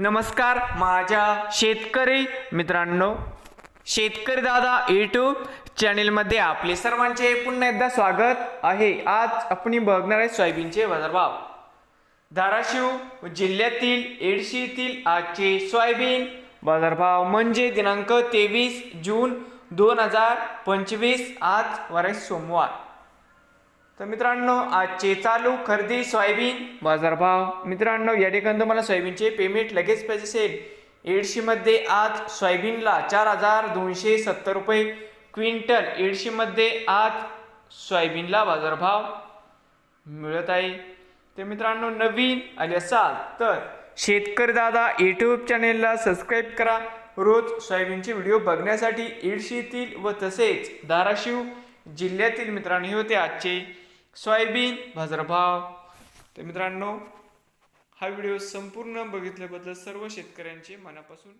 नमस्कार माझ्या शेतकरी मित्रांनो शेतकरी दादा यूट्यूब चॅनेलमध्ये आपले सर्वांचे पुन्हा एकदा स्वागत आहे. आज आपण बघणार आहे सोयाबीनचे बाजारभाव. धाराशिव जिल्ह्यातील एडशी येथील आजचे सोयाबीन बाजारभाव म्हणजे दिनांक तेवीस जून दोन हजार पंचवीस आज वारे सोमवार. तर मित्रांनो आजचे चालू खरेदी सोयाबीन बाजारभाव. मित्रांनो या ठिकाणी तुम्हाला सोयाबीनचे पेमेंट लगेच पाहिजे असेल एडशीमध्ये आज सोयाबीनला चार हजार दोनशे सत्तर रुपये. क्विंटल एडशीमध्ये आज सोयाबीनला बाजारभाव मिळत आहे. ते मित्रांनो नवीन आले असाल तर शेतकरी दादा यूट्यूब चॅनेलला सबस्क्राईब करा. रोज सोयाबीनचे व्हिडिओ बघण्यासाठी एडशीतील व तसेच धाराशिव जिल्ह्यातील मित्रांनो हे होते आजचे सोयाबीन बाजारभाव. तर मित्रांनो हा व्हिडिओ संपूर्ण बघितल्याबद्दल सर्व शेतकऱ्यांचे मनापासून